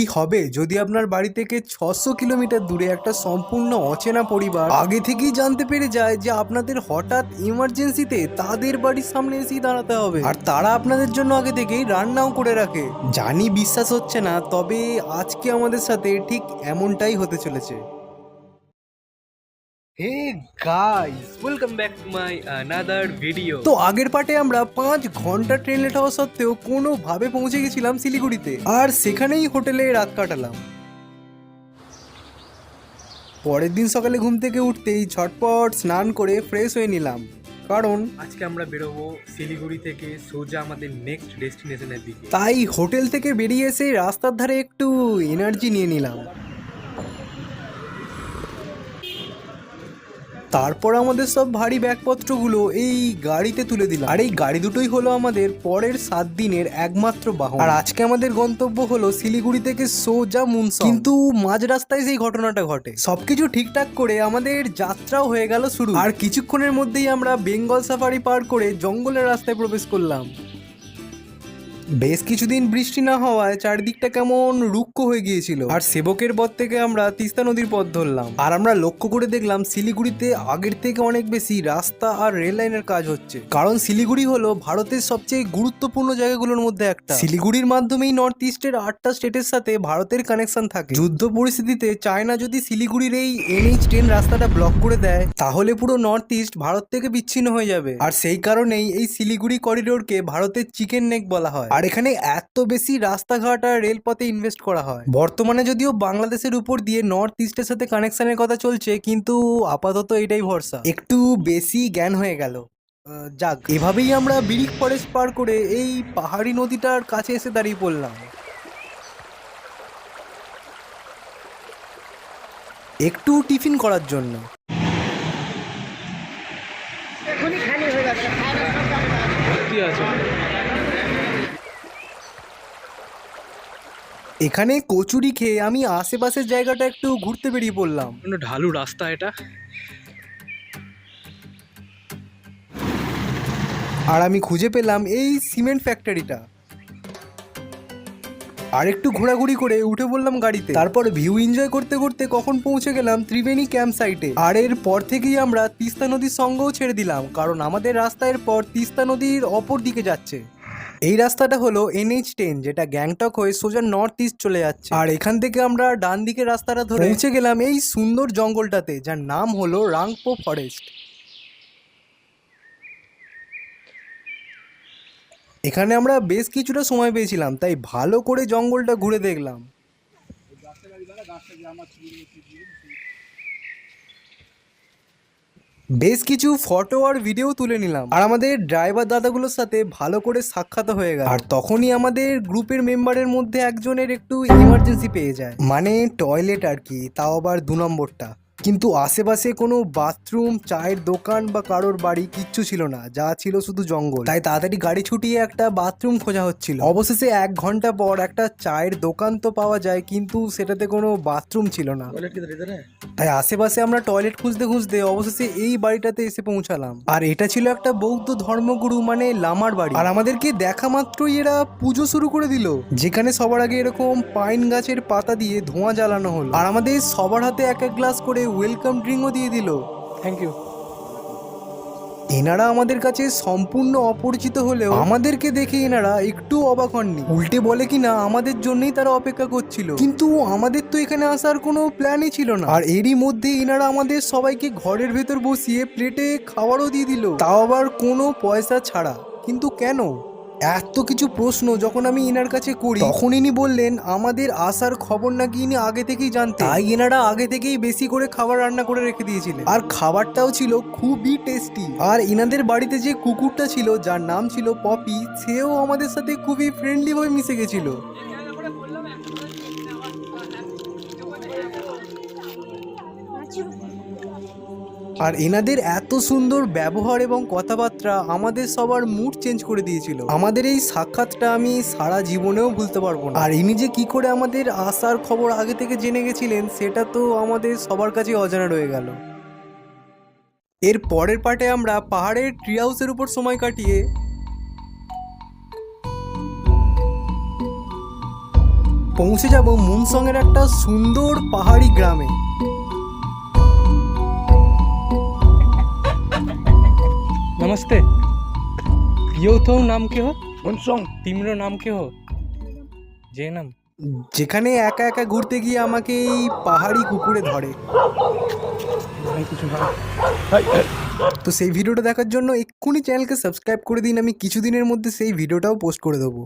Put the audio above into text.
কি হবে? যদি আপনার বাড়ি থেকে ছশো কিলোমিটার দূরে একটা সম্পূর্ণ অচেনা পরিবার আগে থেকেই জানতে পেরে যায় যে আপনাদের হঠাৎ ইমার্জেন্সিতে তাদের বাড়ির সামনে এসেই দাঁড়াতে হবে। আর তারা আপনাদের জন্য আগে থেকেই রান্নাও করে রাখে। জানি বিশ্বাস হচ্ছে না, তবে আজকে আমাদের সাথে ঠিক এমনটাই হতে চলেছে। Hey guys welcome back to my another video তো আগের পার্টে আমরা পাঁচ ঘণ্টা ট্রেন লেট হওয়া সত্ত্বেও কোনোভাবে পৌঁছে গেছিলাম শিলিগুড়িতে আর সেখানেই হোটেলে রাত কাটালাম। পরের দিন সকালে ঘুম থেকে উঠতেই ঝটপট স্নান করে ফ্রেশ হয়ে নিলাম কারণ আজকে আমরা বেরোবো শিলিগুড়ি থেকে সোজা আমাদের নেক্সট ডেস্টিনেশনের দিকে। তাই হোটেল থেকে বেরিয়ে এসে রাস্তার ধারে একটু এনার্জি নিয়ে নিলাম। তারপর আমাদের সব ভারী ব্যাগপত্রগুলো এই গাড়িতে তুলে দিলাম। আর এই গাড়ি দুটোই হলো আমাদের পরের সাত দিনের একমাত্র বাহন। আর আজকে আমাদের গন্তব্য হলো শিলিগুড়ি থেকে সোজা মুনসং কিন্তু মাঝ রাস্তায় সেই ঘটনাটা ঘটে, সবকিছু ঠিকঠাক করে আমাদের যাত্রাও হয়ে গেল শুরু। আর কিছুক্ষণের মধ্যেই আমরা বেঙ্গল সাফারি পার করে জঙ্গলের রাস্তায় প্রবেশ করলাম। বেশ কিছুদিন বৃষ্টি না হওয়ায় চারিদিকটা কেমন রুক্ষ হয়ে গিয়েছিল। আর সেবকের পথ থেকে আমরা তিস্তা নদীর পথ ধরলাম। আর আমরা লক্ষ্য করে দেখলাম শিলিগুড়িতে আগের থেকে অনেক বেশি রাস্তা আর রেল লাইনের কাজ হচ্ছে। কারণ শিলিগুড়ি হলো ভারতের সবচেয়ে গুরুত্বপূর্ণ জায়গাগুলোর মধ্যে একটা। শিলিগুড়ির মাধ্যমেই নর্থ ইস্টের আটটা স্টেটের সাথে ভারতের কানেকশন থাকে। যুদ্ধ পরিস্থিতিতে চায়না যদি শিলিগুড়ির এই এনএইচ টেন রাস্তাটা ব্লক করে দেয়, তাহলে পুরো নর্থ ইস্ট ভারত থেকে বিচ্ছিন্ন হয়ে যাবে। আর সেই কারণেই এই শিলিগুড়ি করিডোরকে ভারতের চিকেন নেক বলা হয়। আর এখানে এত বেশি রাস্তাঘাট আর রেলপথে ইনভেস্ট করা হয়। বর্তমানে যদিও বাংলাদেশের উপর দিয়ে নর্থ ইস্টের সাথে কানেকশনের কথা চলছে কিন্তু আপাতত এটাই ভরসা। একটু বেশি জ্ঞান হয়ে গেল। যাক এভাবেই আমরা বিরিক ফরেস্ট পার করে এই পাহাড়ি নদীটার কাছে এসে দাঁড়িয়ে পড়লাম। একটু টিফিন করার জন্য। কি আছে। এখানে কচুরি খেয়ে আমি আশেপাশের জায়গাটা একটু ঘুরতে বেরিয়ে পড়লাম। ঢালু রাস্তা এটা? আর আমি খুঁজে পেলাম এই সিমেন্ট ফ্যাক্টরিটা। আর একটু ঘোরাঘুরি করে উঠে পড়লাম গাড়িতে। তারপর ভিউ এনজয় করতে করতে কখন পৌঁছে গেলাম ত্রিবেণী ক্যাম্প সাইটে। আর এর পর থেকেই আমরা তিস্তা নদীর সঙ্গেও ছেড়ে দিলাম কারণ আমাদের রাস্তার পর তিস্তা নদীর অপর দিকে যাচ্ছে। এই রাস্তাটা হলো এনএইচ টেন যেটা গ্যাংটক হয়ে সোজা নর্থ ইস্ট চলে যাচ্ছে। আর এখান থেকে আমরা ডান দিকের রাস্তাটা ধরে পৌঁছে গেলাম এই সুন্দর জঙ্গলটাতে, যার নাম হলো রাংপো ফরেস্ট এখানে আমরা বেশ কিছুটা সময় পেয়েছিলাম, তাই ভালো করে জঙ্গলটা ঘুরে দেখলাম। বেশ কিছু ফটো আর ভিডিও তুলে নিলাম। আর আমাদের ড্রাইভার দাদাগুলোর সাথে ভালো করে সাক্ষাৎ হয়ে গেল। আর তখনই আমাদের গ্রুপের মেম্বারের মধ্যে একজনের একটু ইমার্জেন্সি পেয়ে যায়। মানে টয়লেট আর কি, তাও আবার দু নম্বরটা। কিন্তু আশেপাশে কোনো বাথরুম চায়ের দোকান বা কারোর বাড়ি কিচ্ছু ছিল না যা ছিল শুধু জঙ্গল। তাই তাড়াতাড়ি গাড়ি ছুটিয়ে একটা বাথরুম খোঁজা হচ্ছিল। অবশেষে এক ঘণ্টা পর একটা চায়ের দোকান তো পাওয়া যায় কিন্তু সেটাতে কোনো বাথরুম ছিল না। তাই আশেপাশে আমরা টয়লেট খুঁজতে খুঁজতে অবশেষে এই বাড়িটাতে এসে পৌঁছালাম। আর এটা ছিল একটা বৌদ্ধ ধর্মগুরু মানে লামার বাড়ি। আর আমাদেরকে দেখা মাত্রই এরা পুজো শুরু করে দিল যেখানে সবার আগে এরকম পাইন গাছের পাতা দিয়ে ধোঁয়া জ্বালানো হলো। আর আমাদের সবার হাতে এক এক গ্লাস করে ওয়েলকাম ড্রিঙ্কও দিয়ে দিল। থ্যাংক ইউ এনারা আমাদের কাছে সম্পূর্ণ অপরিচিত হলেও আমাদেরকে দেখে এনারা একটু অবাক হননি। উল্টে বলে কিনা আমাদের জন্যই তারা অপেক্ষা করছিল। কিন্তু আমাদের তো এখানে আসার কোনো প্ল্যানই ছিল না। আর এরই মধ্যে এনারা আমাদের সবাইকে ঘরের ভেতর বসিয়ে প্লেটে খাবারও দিয়ে দিল। তাও আবার কোনো পয়সা ছাড়া। কিন্তু কেন? এত কিছু প্রশ্ন যখন আমি এনার কাছে করি, তখন ইনি বললেন, আমাদের আসার খবর নাকি ইনি আগে থেকেই জানতেন? তাই এনারা আগে থেকেই বেশি করে খাবার রান্না করে রেখে দিয়েছিলেন। আর খাবারটাও ছিল খুবই টেস্টি। আর এনাদের বাড়িতে যে কুকুরটা ছিল, যার নাম ছিল পপি, সেও আমাদের সাথে খুবই ফ্রেন্ডলি ভাবে মিশে গেছিল। আর এনাদের এত সুন্দর ব্যবহার এবং কথাবার্তা আমাদের সবার মুড চেঞ্জ করে দিয়েছিল। আমাদের এই সাক্ষাৎটা আমি সারা জীবনেও ভুলতে পারব না। আর ইনি যে কি করে আমাদের আসার খবর আগে থেকে জেনে গেছিলেন, সেটা তো আমাদের সবার কাছে অজানা রয়ে গেল। এর পরের পার্টে আমরা পাহাড়ের ট্রি হাউসের উপর সময় কাটিয়ে পৌঁছে যাব মুনসং এর একটা সুন্দর পাহাড়ি গ্রামে। নমস্তে यो নাম কে के हो? বনসং তিমরো নাম কে হো যে নাম যেখানে একা একা ঘুরতে গিয়ে আমাকে এই পাহাড়ি কুকুরে ধরে তো সেই ভিডিওটা দেখার জন্য এক্ষুনি চ্যানেলকে সাবস্ক্রাইব করে দিন আমি কিছুদিনের মধ্যে সেই ভিডিওটাও পোস্ট করে দেবো